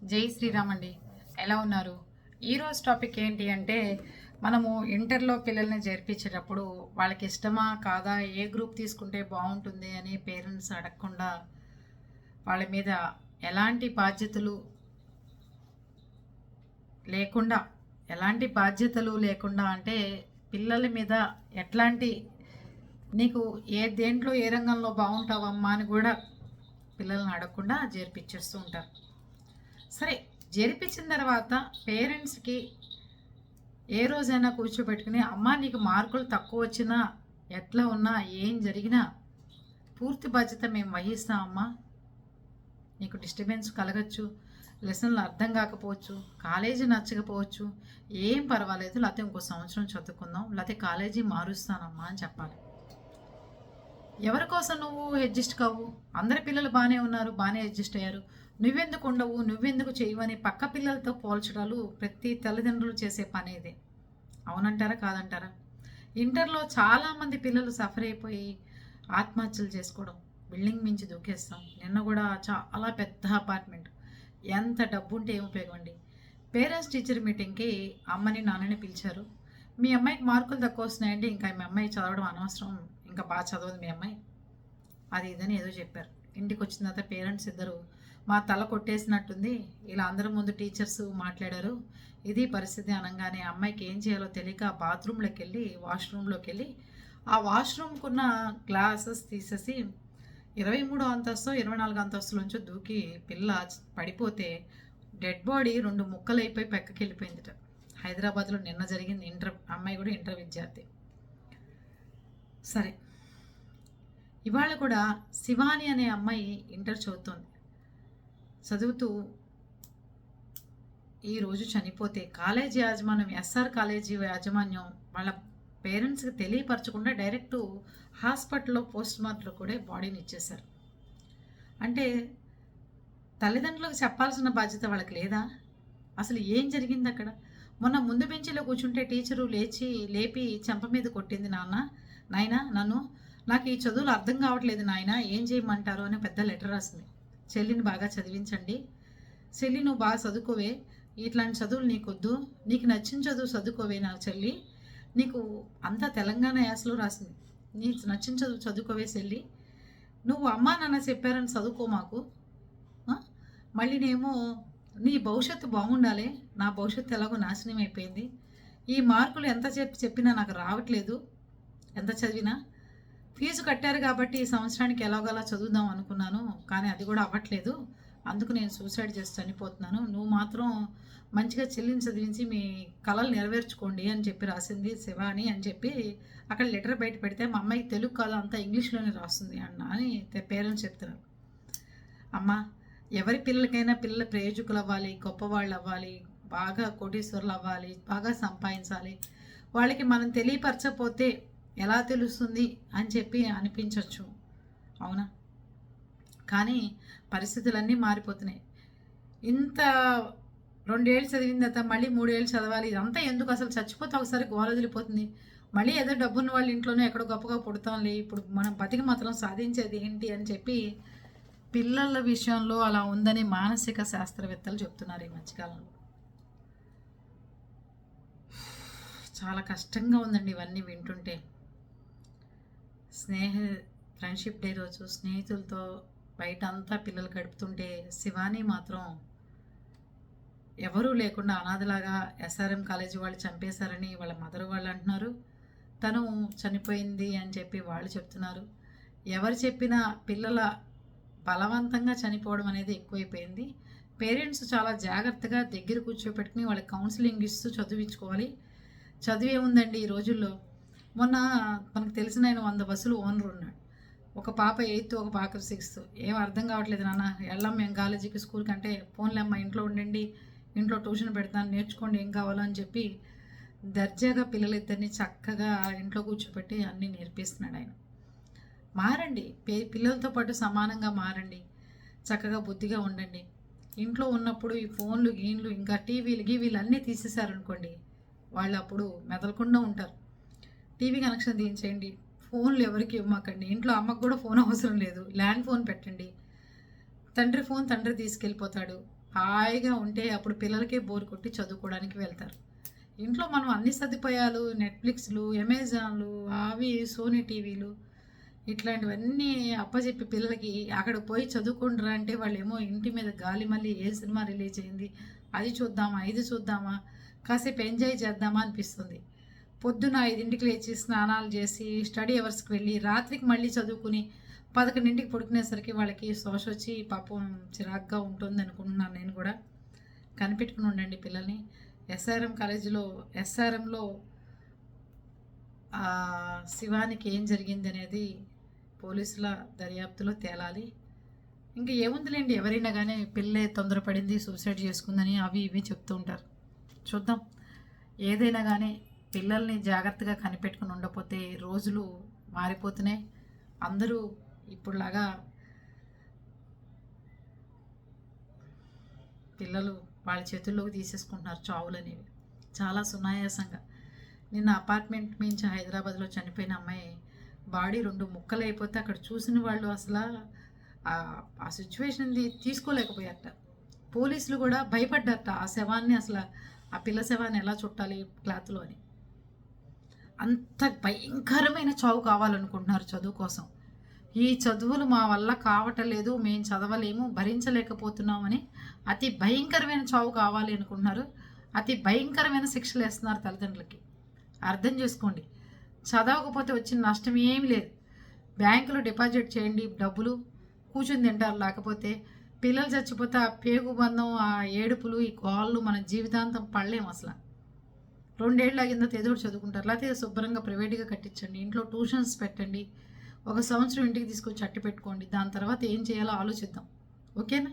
జై శ్రీరామ్ అండి. ఎలా ఉన్నారు? ఈరోజు టాపిక్ ఏంటి అంటే మనము ఇంటర్లో పిల్లల్ని చేర్పించేటప్పుడు వాళ్ళకి ఇష్టమా కాదా ఏ గ్రూప్ తీసుకుంటే బాగుంటుంది అని పేరెంట్స్ అడగకుండా వాళ్ళ మీద ఎలాంటి బాధ్యతలు లేకుండా ఎలాంటి బాధ్యతలు లేకుండా అంటే పిల్లల మీద ఎట్లాంటి నీకు ఏ దేంట్లో ఏ రంగంలో బాగుంటావమ్మా అని కూడా పిల్లల్ని అడగకుండా చేర్పించేస్తూ ఉంటారు. సరే జరిపించిన తర్వాత పేరెంట్స్కి ఏ రోజైనా కూర్చోబెట్టుకుని అమ్మ నీకు మార్కులు తక్కువ వచ్చినా ఎట్లా ఉన్నా ఏం జరిగినా పూర్తి బాధ్యత మేము వహిస్తామమ్మా. నీకు డిస్టర్బెన్స్ కలగచ్చు లెసన్లు అర్థం కాకపోవచ్చు కాలేజీ నచ్చకపోవచ్చు ఏం పర్వాలేదు లేకపోతే ఇంకో సంవత్సరం చదువుకుందాం లేకపోతే కాలేజీ మారుస్తానమ్మా అని చెప్పాలి. ఎవరి కోసం నువ్వు అడ్జస్ట్ కావు? అందరి పిల్లలు బాగానే ఉన్నారు బాగానే అడ్జస్ట్ అయ్యారు. నువ్వెందుకు ఉండవు నువ్వెందుకు చేయవు అని పక్క పిల్లలతో పోల్చడాలు ప్రతి తల్లిదండ్రులు చేసే పని ఇది. అవునంటారా కాదంటారా? ఇంటర్లో చాలామంది పిల్లలు సఫర్ అయిపోయి ఆత్మహత్యలు చేసుకోవడం బిల్డింగ్ మించి దూకేస్తాం. నిన్న కూడా చాలా పెద్ద అపార్ట్మెంట్ ఎంత డబ్బు ఉంటే ఏం ఉపయోగం అండి? పేరెంట్స్ టీచర్ మీటింగ్కి అమ్మని నాన్నని పిలిచారు. మీ అమ్మాయికి మార్కులు తక్కువ వస్తున్నాయండి ఇంకా మీ అమ్మాయి చదవడం అనవసరం. ఇంకా బాగా చదవదు మీ అమ్మాయి. అది ఇదని ఏదో చెప్పారు. ఇంటికి వచ్చిన తర్వాత పేరెంట్స్ ఇద్దరు మా తల కొట్టేసినట్టుంది. ఇలా అందరి ముందు టీచర్స్ మాట్లాడారు. ఇది పరిస్థితి అనగానే అమ్మాయికి ఏం చేయాలో తెలియక బాత్రూంలోకి వెళ్ళి వాష్రూమ్లోకి వెళ్ళి ఆ వాష్రూమ్కున్న గ్లాసెస్ తీసేసి ఇరవై మూడో అంతస్తు ఇరవై నాలుగు అంతస్తులోంచి దూకి పిల్ల పడిపోతే డెడ్ బాడీ రెండు ముక్కలు అయిపోయి పెక్కకి వెళ్ళిపోయిందిట హైదరాబాద్లో నిన్న జరిగింది ఇంటర్ అమ్మాయి కూడా ఇంటర్ విద్యార్థి. సరే. ఇవాళ కూడా శివాని అనే అమ్మాయి ఇంటర్ చదువుతోంది. చదువుతూ ఈరోజు చనిపోతే కాలేజీ యాజమాన్యం ఎస్ఆర్ కాలేజీ యాజమాన్యం వాళ్ళ పేరెంట్స్కి తెలియపరచకుండా డైరెక్ట్ హాస్పిటల్లో పోస్ట్ మార్టంలో కూడా బాడీని ఇచ్చేశారు. అంటే తల్లిదండ్రులకు చెప్పాల్సిన బాధ్యత వాళ్ళకి లేదా? అసలు ఏం జరిగింది అక్కడ మొన్న ముందు బెంచీలో కూర్చుంటే టీచరు లేచి లేపి చెంప మీద కొట్టింది నాన్న. నాయన నన్ను నాకు ఈ చదువులు అర్థం కావట్లేదు నాయన ఏం చేయమంటారు అని పెద్ద లెటర్ రాసింది. చెల్లిని బాగా చదివించండి. చెల్లి నువ్వు బాగా చదువుకోవే. ఇట్లాంటి చదువులు నీకొద్దు. నీకు నచ్చిన చదువు చదువుకోవే నాకు చెల్లి. నీకు అంతా తెలంగాణ యాసలో రాసింది. నీకు నచ్చిన చదువు చదువుకోవే చెల్లి. నువ్వు అమ్మా నాన్న చెప్పారని చదువుకో మాకు. మళ్ళీ నేమో నీ భవిష్యత్తు బాగుండాలి. నా భవిష్యత్తు ఎలాగో నాశనం అయిపోయింది. ఈ మార్కులు ఎంత చెప్పి చెప్పినా నాకు రావట్లేదు. ఎంత చదివినా? ఫీజు కట్టారు కాబట్టి ఈ సంవత్సరానికి ఎలాగోలా చదువుదాం అనుకున్నాను కానీ అది కూడా అవ్వట్లేదు. అందుకు నేను సూసైడ్ చేసి చనిపోతున్నాను. నువ్వు మాత్రం మంచిగా చెల్లిని చదివించి మీ కళలు నెరవేర్చుకోండి అని చెప్పి రాసింది శివాని అని చెప్పి అక్కడ లెటర్ బయట పెడితే మా అమ్మాయికి తెలుగు కాదు అంతా ఇంగ్లీష్లోనే రాస్తుంది అన్న అని పేరెంట్స్ చెప్తున్నారు. అమ్మ ఎవరి పిల్లలకైనా పిల్లల ప్రయోజకులు అవ్వాలి గొప్పవాళ్ళు అవ్వాలి బాగా కోటీశ్వరులు అవ్వాలి బాగా సంపాదించాలి. వాళ్ళకి మనం తెలియపరచకపోతే ఎలా తెలుస్తుంది అని చెప్పి అనిపించవచ్చు అవునా? కానీ పరిస్థితులన్నీ మారిపోతున్నాయి. ఇంత రెండేళ్ళు చదివిన తర్వాత మళ్ళీ మూడేళ్ళు చదవాలి. ఇదంతా ఎందుకు అసలు చచ్చిపోతే ఒకసారి గోల వదిలిపోతుంది. మళ్ళీ ఏదో డబ్బున్న వాళ్ళ ఇంట్లోనే ఎక్కడో గొప్పగా పుడతాంలే. ఇప్పుడు మనం బతికి మాత్రం సాధించేది ఏంటి అని చెప్పి పిల్లల విషయంలో అలా ఉందని మానసిక శాస్త్రవేత్తలు చెప్తున్నారు ఈ మధ్యకాలంలో. చాలా కష్టంగా ఉందండి ఇవన్నీ వింటుంటే. స్నేహ ఫ్రెండ్షిప్ డే రోజు స్నేహితులతో బయట అంతా పిల్లలు గడుపుతుంటే శివాని మాత్రం ఎవరూ లేకుండా అనాథలాగా ఎస్ఆర్ఎం కాలేజీ వాళ్ళు చంపేశారని వాళ్ళ మదర్ వాళ్ళు అంటున్నారు. తను చనిపోయింది అని చెప్పి వాళ్ళు చెప్తున్నారు. ఎవరు చెప్పినా పిల్లల బలవంతంగా చనిపోవడం అనేది ఎక్కువైపోయింది. పేరెంట్స్ చాలా జాగ్రత్తగా దగ్గర కూర్చోపెట్టుకుని వాళ్ళకి కౌన్సిలింగ్ ఇస్తూ చదివించుకోవాలి. చదివే ఉందండి ఈ రోజుల్లో? మొన్న మనకు తెలిసిన ఆయన వంద బస్సులు ఓనర్ ఉన్నాడు. ఒక పాప ఎయిత్ ఒక పాప సిక్స్త్. ఏం అర్థం కావట్లేదు నాన్న. వెళ్ళాం మేము కాలేజీకి స్కూల్కి అంటే ఫోన్లే అమ్మ ఇంట్లో ఉండండి ఇంట్లో ట్యూషన్ పెడతాను నేర్చుకోండి ఏం కావాలో అని చెప్పి దర్జాగా పిల్లలిద్దరిని చక్కగా ఇంట్లో కూర్చోబెట్టి అన్నీ నేర్పిస్తున్నాడు ఆయన. మారండి. పే పిల్లలతో పాటు సమానంగా మారండి. చక్కగా బుద్ధిగా ఉండండి. ఇంట్లో ఉన్నప్పుడు ఈ ఫోన్లు గీన్లు ఇంకా టీవీలు గీవీలు అన్నీ తీసేశారనుకోండి వాళ్ళు అప్పుడు మెదలకుండా ఉంటారు. టీవీ కనెక్షన్ తీయించేయండి. ఫోన్లు ఎవరికి ఇవ్వమాకండి. ఇంట్లో అమ్మకు కూడా ఫోన్ అవసరం లేదు. ల్యాండ్ ఫోన్ పెట్టండి. తండ్రి ఫోన్ తండ్రి తీసుకెళ్ళిపోతాడు. హాయిగా ఉంటే అప్పుడు పిల్లలకే బోర్ కొట్టి చదువుకోవడానికి వెళ్తారు. ఇంట్లో మనం అన్ని సదుపాయాలు నెట్ఫ్లిక్స్లు అమెజాన్లు అవి సోనీ టీవీలు ఇట్లాంటివన్నీ అప్పచెప్పి పిల్లలకి అక్కడ పోయి చదువుకుంటారా అంటే వాళ్ళు ఏమో ఇంటి మీద గాలి మళ్ళీ ఏ సినిమా రిలీజ్ అయింది? అది చూద్దామా? ఇది చూద్దామా? కాసేపు ఎంజాయ్ చేద్దామా అనిపిస్తుంది. పొద్దున ఐదింటికి లేచి స్నానాలు చేసి స్టడీ అవర్స్కి వెళ్ళి రాత్రికి మళ్ళీ చదువుకుని పదకొండింటికి పడుకునేసరికి వాళ్ళకి శోష వచ్చి పాపం చిరాగ్గా ఉంటుంది అనుకుంటున్నాను నేను కూడా. కనిపెట్టుకుని ఉండండి పిల్లల్ని. ఎస్ఆర్ఎం కాలేజీలో ఎస్ఆర్ఎంలో శివానికి ఏం జరిగింది అనేది పోలీసుల దర్యాప్తులో తేలాలి. ఇంకా ఏముందిలేండి ఎవరైనా కానీ పిల్లే తొందరపడింది సూసైడ్ చేసుకుందని అవి ఇవి చెప్తూ ఉంటారు. చూద్దాం. ఏదైనా కానీ పిల్లల్ని జాగ్రత్తగా కనిపెట్టుకుని ఉండకపోతే రోజులు మారిపోతున్నాయి. అందరూ ఇప్పుడులాగా పిల్లలు వాళ్ళ చేతుల్లోకి తీసేసుకుంటున్నారు చావులు అనేవి చాలా సునాయాసంగా. నిన్న అపార్ట్మెంట్ మించి హైదరాబాద్లో చనిపోయిన అమ్మాయి బాడీ రెండు ముక్కలు అయిపోతే అక్కడ చూసిన వాళ్ళు అసలు ఆ- ఆ సిచ్యువేషన్ తీసుకోలేకపోయారట. పోలీసులు కూడా భయపడ్డారట ఆ శవాన్ని అసలు ఆ పిల్ల శవాన్ని ఎలా చుట్టాలి క్లాత్లో అని. అంత భయంకరమైన చావు కావాలనుకుంటున్నారు చదువు కోసం. ఈ చదువులు మా వల్ల కావటలేదు మేము చదవలేము భరించలేకపోతున్నామని అతి భయంకరమైన చావు కావాలి అనుకుంటున్నారు. అతి భయంకరమైన శిక్షలు వేస్తున్నారు తల్లిదండ్రులకి. అర్థం చేసుకోండి. చదవకపోతే వచ్చిన నష్టం ఏమీ లేదు. బ్యాంకులో డిపాజిట్ చేయండి డబ్బులు కూర్చుని తింటారు. లేకపోతే పిల్లలు చచ్చిపోతే ఆ పేగు బంధం ఆ ఏడుపులు ఈ గోళ్ళు మన జీవితాంతం పడలేము అసలు. రెండేళ్ళ కింద ఏదో చదువుకుంటారు. లేకపోతే శుభ్రంగా ప్రైవేట్గా కట్టించండి. ఇంట్లో ట్యూషన్స్ పెట్టండి. ఒక సంవత్సరం ఇంటికి తీసుకొచ్చి అట్టి పెట్టుకోండి. దాని తర్వాత ఏం చేయాలో ఆలోచిద్దాం. ఓకేనా?